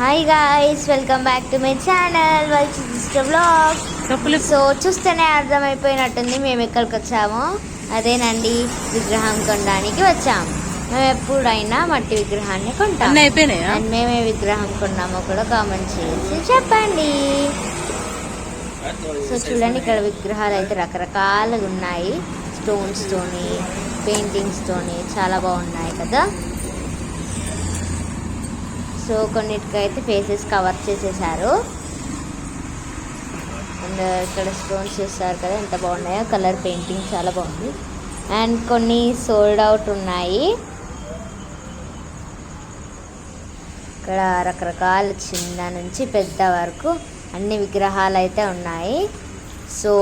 Hi guys welcome back to my channel vlog so చూస్తేనే అర్థమైపోయినట్టుంది మేము ఎక్కడికి వచ్చామో. అదేనండి విగ్రహం కొనడానికి వచ్చాము మేము ఎప్పుడైనా మట్టి విగ్రహాన్ని కొంటాం. అండ్ మేమే విగ్రహం కొన్నామో కూడా కామెంట్ చేసి చెప్పండి. సో చూడండి ఇక్కడ విగ్రహాలు అయితే రకరకాలుగా ఉన్నాయి. స్టోన్స్ తోని పెయింటింగ్స్ తోని చాలా బాగున్నాయి కదా. సో కొన్నిటికైతే ఫేసెస్ కవర్ చేసేసారు. అండ్ ఇక్కడ స్టోన్స్ చేస్తారు కదా ఎంత బాగున్నాయో. కలర్ పెయింటింగ్ చాలా బాగుంది. అండ్ కొన్ని సోల్డ్ అవుట్ ఉన్నాయి. ఇక్కడ రకరకాల చిన్న నుంచి పెద్ద వరకు అన్ని విగ్రహాలు అయితే ఉన్నాయి. సో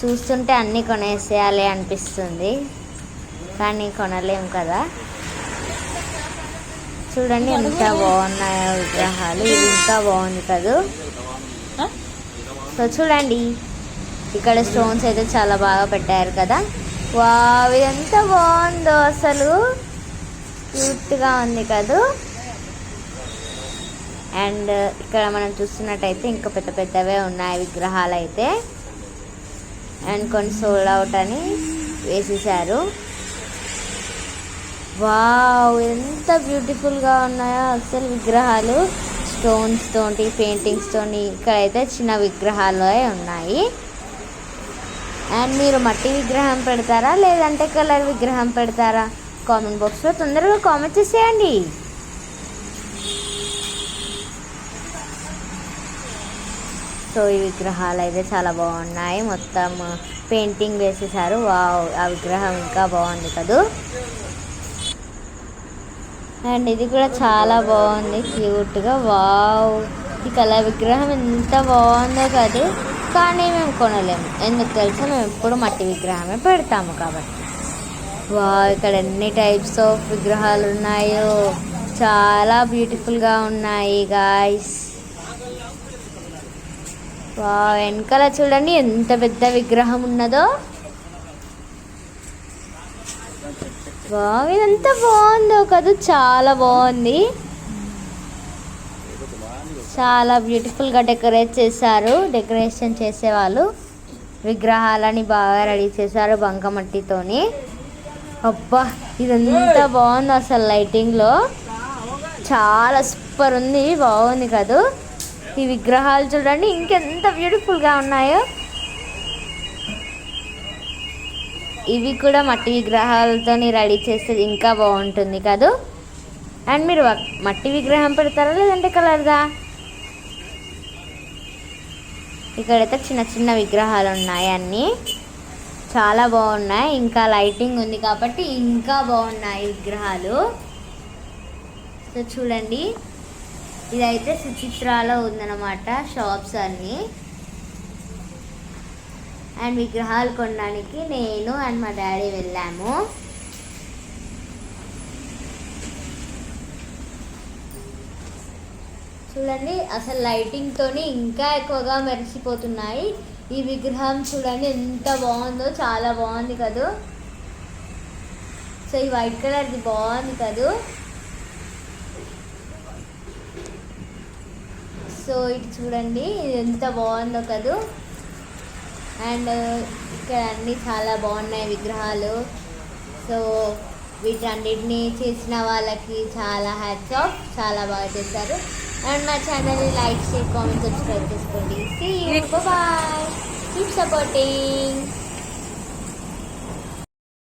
చూస్తుంటే అన్నీ కొనేసేయాలి అనిపిస్తుంది. కానీ కొనలేము కదా. చూడండి ఎంత బాగున్నాయో విగ్రహాలు. ఇది ఇంకా బాగుంది కదా? సో చూడండి ఇక్కడ స్టోన్స్ అయితే చాలా బాగా పెట్టారు కదా. వావ్ ఇది ఎంత బాగుందో అసలు. క్యూట్గా ఉంది కదా. అండ్ ఇక్కడ మనం చూస్తున్నట్టయితే ఇంకా పెద్ద పెద్దవే ఉన్నాయి విగ్రహాలు అయితే అండ్ కొన్ని సోల్డ్ అవుట్ అని వేసేసారు. వావ్ ఎంత బ్యూటిఫుల్గా ఉన్నాయో అసలు విగ్రహాలు. స్టోన్స్ తోటి పెయింటింగ్స్ ఇక్కడ ఇక్కడైతే చిన్న విగ్రహాలు ఉన్నాయి. అండ్ మీరు మట్టి విగ్రహం పెడతారా లేదంటే కలర్ విగ్రహం పెడతారా? కామెంట్ బాక్స్లో తొందరగా కామెంట్ చేసేయండి. సో ఈ విగ్రహాలు అయితే చాలా బాగున్నాయి. మొత్తం పెయింటింగ్ వేసేసారు. వావ్ ఆ విగ్రహం ఇంకా బాగుంది కదూ. అండ్ ఇది కూడా చాలా బాగుంది క్యూట్గా. వావ్! ఈ కళా విగ్రహం ఎంత బాగుందో కాదు! కానీ మేము కొనలేము ఎందుకు తెలుసా? మేము ఎప్పుడు మట్టి విగ్రహమే పెడతాము కాబట్టి. వావ్! ఇక్కడ ఎన్ని టైప్స్ ఆఫ్ విగ్రహాలు ఉన్నాయో! చాలా బ్యూటిఫుల్గా ఉన్నాయి గాయస్. వా వెనకాల చూడండి ఎంత పెద్ద విగ్రహం ఉన్నదో! వావ్ ఇదంతా బాగుందో. కదా చాలా బాగుంది. చాలా బ్యూటిఫుల్గా డెకరేట్ చేశారు. డెకరేషన్ చేసేవాళ్ళు. విగ్రహాలని బాగా రెడీ చేశారు బంకమట్టితోని. అబ్బా ఇదంతా బాగుంది అసలు లైటింగ్లో. చాలా సూపర్ ఉంది. బాగుంది కదా. ఈ విగ్రహాలు చూడండి ఇంకెంత బ్యూటిఫుల్గా ఉన్నాయో. ఇవి కూడా మట్టి విగ్రహాలతో రెడీ చేస్తే ఇంకా బాగుంటుంది కదూ? అండ్ మీరు మట్టి విగ్రహం పెడతారా లేదంటే కలర్దా? ఇక్కడైతే చిన్న చిన్న విగ్రహాలు ఉన్నాయి అన్నీ. చాలా బాగున్నాయి. ఇంకా లైటింగ్ ఉంది కాబట్టి ఇంకా బాగున్నాయి విగ్రహాలు. సో చూడండి. ఇదైతే సుచిత్రాలో ఉందన్నమాట షాప్స్ అన్నీ. అండ్ విగ్రహాలు కొనడానికి నేను అండ్ మా డాడీ వెళ్ళాము. చూడండి అసలు లైటింగ్తోని ఇంకా ఎక్కువగా మెరిసిపోతున్నాయి. ఈ విగ్రహం చూడండి ఎంత బాగుందో చాలా బాగుంది కదూ. సో ఈ వైట్ కలర్ది బాగుంది కదూ. సో ఇటు చూడండి ఇది ఎంత బాగుందో కదూ. అండ్ ఇక్కడ అన్నీ చాలా బాగున్నాయి విగ్రహాలు. సో వీటన్నిటిని చేసిన వాళ్ళకి చాలా హ్యాట్స్ ఆఫ్ చాలా బాగా చేశారు. అండ్ మా ఛానల్ని లైక్ షేర్ కామెంట్ సబ్స్క్రైబ్ చేసుకోండి. See bye keep supporting